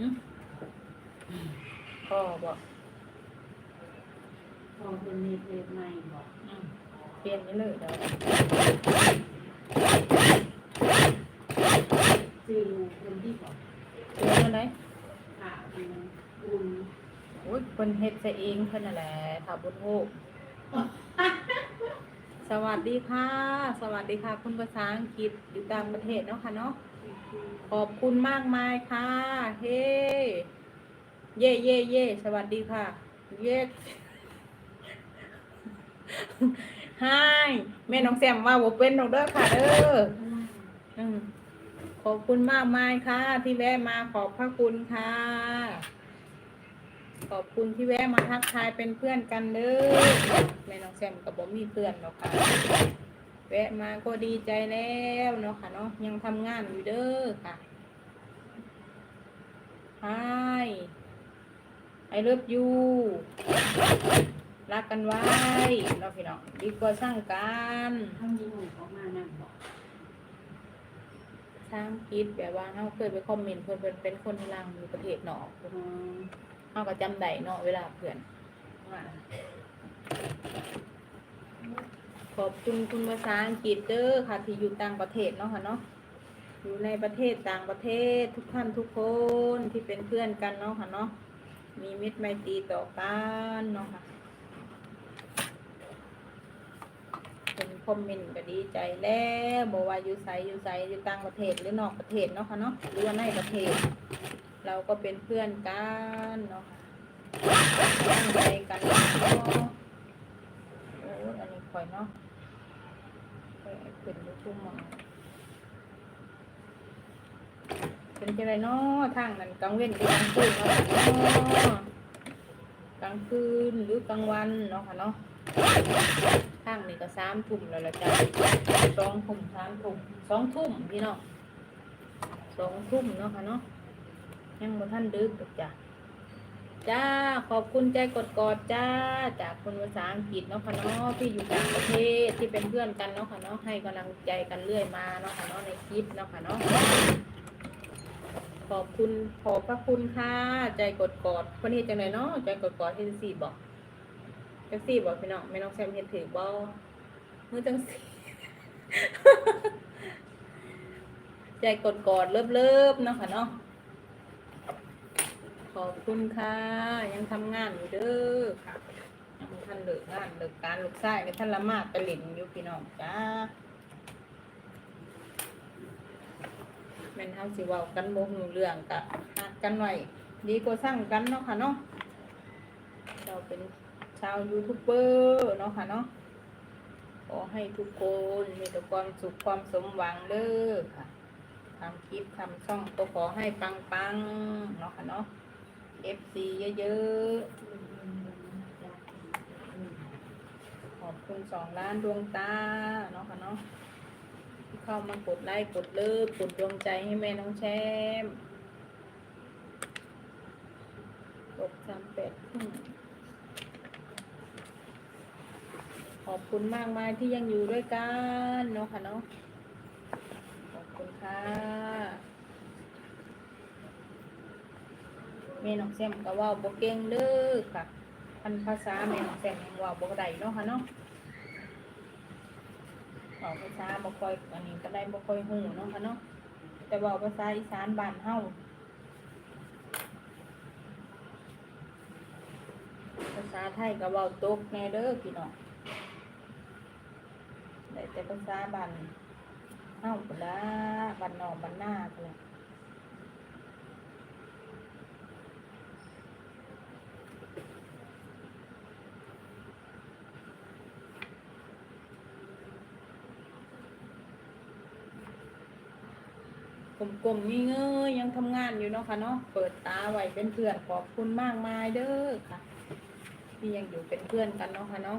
บอกพอเป็นเน็ตเน็ตใหม่บอกอืมเปลี่ยนนี่เลยเดี๋ยวซื้อลูกคนที่บอกเปลี่ยนมาไหนขาเป็นอุ่นโอ้ยคนเฮ็ดซะเองเพิ่นนั่นแหละถ้าบุญโฮกสวัสดีค่ะ สวัสดีค่ะ คุณภาษาอังกฤษอยู่ต่างประเทศเนาะค่ะเนาะ ขอบคุณมากมายค่ะ เฮ้ เย่เย่เย่สวัสดีค่ะ เย่ฮายแม่น้องแซมว่าบ่เป็นดอกเด้อค่ะเด้ออืมขอบคุณมากมายค่ะ ที่แวะมาขอบพระคุณค่ะ ขอบคุณที่แวะมาทักทายเป็นเพื่อนกันเด้อแม่น้องแซมกับผมมีเพื่อนหรอกค่ะ แวะมาก็ดีใจแล้วเนาะค่ะเนาะยังทำงานอยู่เด้อค่ะ Hi I love you รักกันไว้เนาะพี่น้องดีกว่าสร้างกันถ้ามีหนูออกมานั่งบอกสร้างคิดแบบว่าเขาเคยไปคอมเมนต์เพื่อนเพิ่นเป็นคนที่ลังอยู่ประเทศนอกอ๋อเขาก็จำได้เนาะเวลาเพื่อนว่าข อบคุณคุณภาษาอังกฤษเด้อค่ะ ที่อยู่ต่างประเทศเนาะค่ะเนาะอยู่ในประเทศต่างประเทศทุกท่านทุกคนที่เป็นเพื่อนกันเนาะค่ะเนาะมีมิตรไมตรีต่อกันเนาะค่ะเป็นคอมเมนต์ก็ดีใจแล้วบอกว่าอยู่ไสอยู่ไสอยู่ต่างประเทศหรือนอกประเทศเนาะค่ะเนาะหรือว่าในประเทศ เราก็เป็นเพื่อนกันเนาะค่ะตั้งใจกันเนาะโอ้อันนี้ข่อยเนาะ ไปขึ้นดูทุ่มมาเป็นจังไรเนาะทางนั้นกลางเว้นหรือกลางคืนเนาะกลางคืนหรือกลางวันเนาะค่ะเนาะทางนี้ก็สามทุ่มแล้วละจ้ะสองทุ่มสามทุ่มสองทุ่มพี่เนาะสองทุ่มเนาะค่ะเนาะยังบ่ท่านดึกดอกจ้ะ จ้าขอบคุณใจกดกอดจ้า จากคนภาษาอังกฤษเนาะค่ะเนาะที่อยู่ต่างประเทศที่เป็นเพื่อนกันเนาะค่ะเนาะให้กำลังใจกันเรื่อยมาเนาะค่ะเนาะในคลิปเนาะค่ะเนาะขอบคุณขอบพระคุณค่ะใจกดกอดคนเฮ็ดจังไดเนาะใจกดกอดเฮ็ดจังซี่บอกจังซี่บอกพี่น้องแม่น้องแซมเฮ็ดถือบ่มือจังซี่ใจกดกอดเลิฟๆเนาะค่ะเนาะ อบคุณค่ะ ยังทำงานอยู่เด้อค่ะยังท่านเลิกงานเลิกการลูกชายกับท่านละมาดตะหลินอยู่พี่น้องจ้าแม่นเฮาสิเว้ากันบ่ฮู้เรื่องกะฮักกันไว้ดีกว่าสร้างกันเนาะค่ะเนาะเราเป็นชาวยูทูบเบอร์เนาะค่ะเนาะขอให้ทุกคนมีแต่ความสุขความสมหวังเด้อค่ะทำคลิปทำช่องก็ขอให้ปังๆเนาะค่ะเนาะ FC เยอะๆ ขอบคุณสองล้านดวงตาเนาะค่ะเนาะที่เข้ามากดไลค์กดเลิฟกดดวงใจให้แม่น้องแชมป์กดสามแปดครึ่งขอบคุณมากมายที่ยังอยู่ด้วยกันเนาะค่ะเนาะขอบคุณค่ะ แม่น้องแซมก็ว่าบ่เก่งเด้อค่ะพันภาษาแม่น้องแซมยังว่าบ่ได้เนาะค่ะเนาะเว้าภาษาบ่ค่อยอันนี้ก็ได้บ่ค่อยฮู้เนาะค่ะเนาะแต่ว้าภาษาอีสานบ้านเฮาภาษาไทยก็เว้าตกแน่เด้อพี่น้องได้แต่ภาษาบ้านเฮาพุ่นละบ้านนอกบ้านนาพุ่นละ กลมๆนี่เงยยังทำงานอยู่เนาะค่ะเนาะเปิดตาไว้เป็นเพื่อนขอบคุณมากมายเด้อค่ะ ที่ยังอยู่เป็นเพื่อนกันเนาะค่ะเนาะ